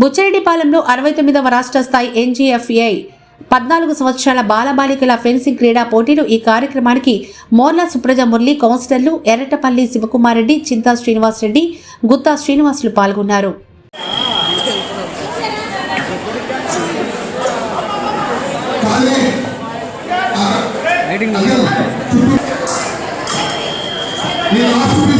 బుచ్చిరెడ్డిపాలెంలో అరవై తొమ్మిదవ రాష్ట్ర స్థాయి ఎన్జీఎఫ్ఏ పద్నాలుగు సంవత్సరాల బాలబాలికల ఫెన్సింగ్ క్రీడా పోటీలు ఈ కార్యక్రమానికి మోర్ల సుప్రజ మురళి కౌన్సిలర్లు ఎర్రటపల్లి శివకుమారెడ్డి చింతా శ్రీనివాస్ రెడ్డి గుత్తా శ్రీనివాసులు పాల్గొన్నారు. ఈ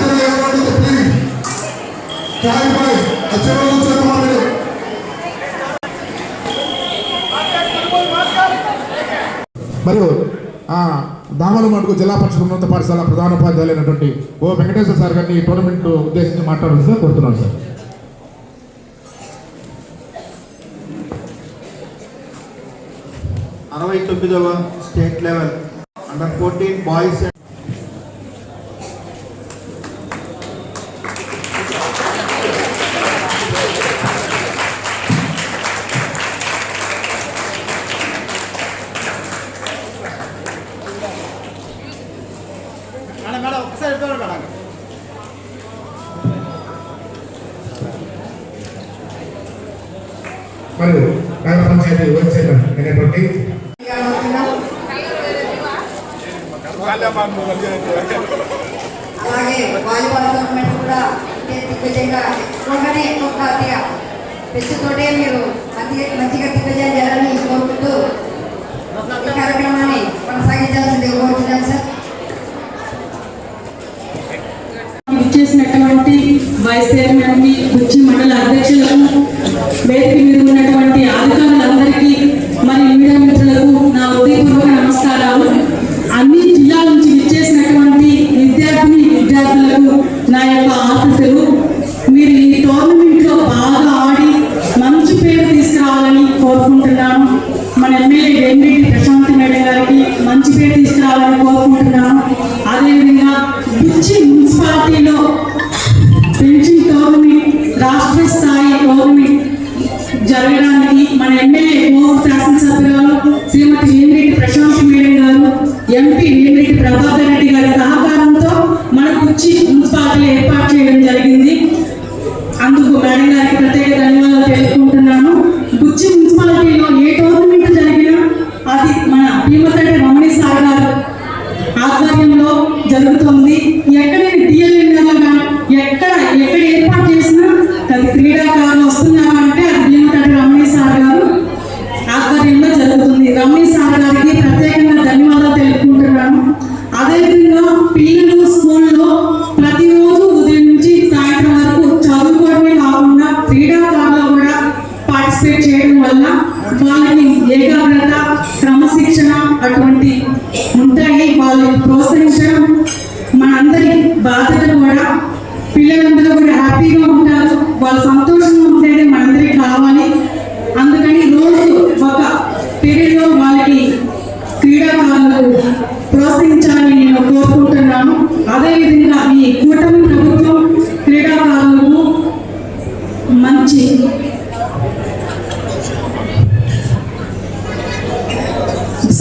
ప్లీజ్ మాట్లాడు మరియు ఆ, దామలమడుగు జిల్లా పరిషత్ ఉన్నత పాఠశాల ప్రధానోపాధ్యాయులైనటువంటి ఓ వెంకటేశ్వర సార్ గారిని ఈ టోర్నమెంట్ ఉద్దేశించి మాట్లాడాల్సిందిగా కోరుతున్నాను సార్. అరవై తొమ్మిదవ state level under fourteen boys మరియు నగర పంచాయతీ వైస్ చైర్మన్ అయినటువంటి అలాగే వాలీబాల్ టోర్నమెంట్ కూడా ఇదే దిగ్విజయంగా ఎక్కువగానే ఎక్కువ అతిగా పెంచుతోటే మీరు మంచిగా మంచిగా ఇచ్చేసినటువంటి వైస్ చైర్మన్ని గుచ్చి మండల అధ్యక్షులకు వేదిక మీద ఉన్నటువంటి అధికారులందరికీ మరి మీడియా మిత్రులకు నా ఉదయపూర్వక నమస్కారాలు. అన్ని జిల్లాల నుంచి ఇచ్చేసినటువంటి విద్యార్థిని విద్యార్థులకు నా యొక్క ఆశలు మీరు ఈ టోర్నమెంట్లో బాగా ఆడి మంచి పేరు తీసుకురావాలని కోరుకుంటున్నాను. మన ఎమ్మెల్యే వేమిరెడ్డి ప్రశాంత్ మేడం గారికి మంచి పేరు తీసుకురావాలని కోరుకుంటున్నాను. అదేవిధంగా పిచ్చి మున్సిపాలిటీలో పెన్షన్ టోర్నమెంట్ రాష్ట్ర స్థాయి టోర్నమెంట్ జరగడానికి మన ఎమ్మెల్యే కోవూరు శాసనసభ్యురాలు శ్రీమతి వేమిరెడ్డి పార్టిసిపేట్ చేయడం వల్ల వాళ్ళకి ఏకాగ్రత క్రమశిక్షణ అటువంటి ఉంటాయి. వాళ్ళని ప్రోత్సహించడం మనందరి బాధ్యత కూడా. పిల్లలందరూ కూడా హ్యాపీగా ఉంటారు. వాళ్ళు సంతోషంగా ఉంటేనే మనందరికి కావాలి. అందుకని రోజు ఒక పీరియడ్లో వాళ్ళకి క్రీడాకారులకు ప్రోత్సహించాలని నేను కోరుకుంటున్నాను. అదేవిధంగా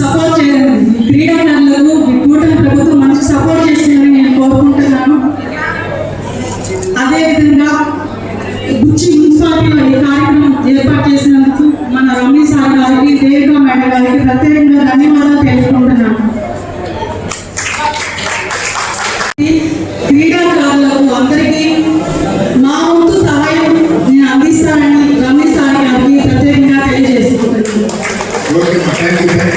సపోర్ట్ క్రీడాకారులకు కూటమి ప్రభుత్వం మంచి సపోర్ట్ చేసిందని నేను కోరుకుంటున్నాను. అదేవిధంగా గుచ్చి మున్సిపాలిటీలో ఈ కార్యక్రమం ఏర్పాటు చేసినందుకు మన రమణి సార్ గారికి దేవికా మేడం గారికి ప్రత్యేకంగా ధన్యవాదాలు